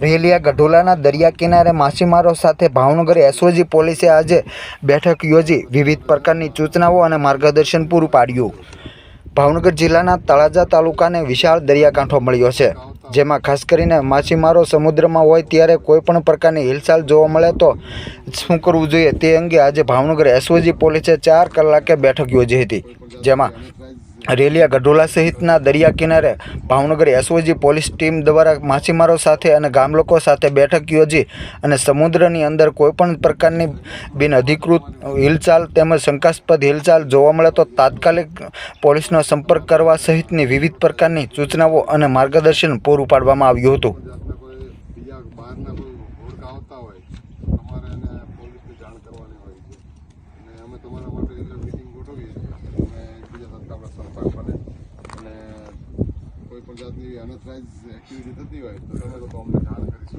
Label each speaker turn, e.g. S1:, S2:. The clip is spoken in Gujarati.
S1: રેલિયા ગઢોલાના દરિયા કિનારે માછીમારો સાથે ભાવનગર એસઓજી પોલીસે આજે બેઠક યોજી વિવિધ પ્રકારની સૂચનાઓ અને માર્ગદર્શન પૂરું પાડ્યું. ભાવનગર જિલ્લાના તળાજા તાલુકાને વિશાળ દરિયાકાંઠો મળ્યો છે, જેમાં ખાસ કરીને માછીમારો સમુદ્રમાં હોય ત્યારે કોઈપણ પ્રકારની હિલચાલ જોવા મળે તો શું કરવું જોઈએ તે અંગે આજે ભાવનગર એસઓજી પોલીસે ચાર કલાકે બેઠક યોજી હતી, જેમાં રેલિયા ગઢોલા સહિતના દરિયા કિનારે ભાવનગર એસઓજી પોલીસ ટીમ દ્વારા માછીમારો સાથે અને ગામલોકો સાથે બેઠક યોજી અને સમુદ્રની અંદર કોઈપણ પ્રકારની બિનઅધિકૃત હિલચાલ તેમજ શંકાસ્પદ હિલચાલ જોવા મળે તો તાત્કાલિક પોલીસનો સંપર્ક કરવા સહિતની વિવિધ પ્રકારની સૂચનાઓ અને માર્ગદર્શન પૂરું પાડવામાં આવ્યું હતું.
S2: હોય અને અમે તમારા કોઈ જાતની અનથરાઇઝ એક્ટિવિટી થતી હોય તો તમે લોકો અમને જાણ કરી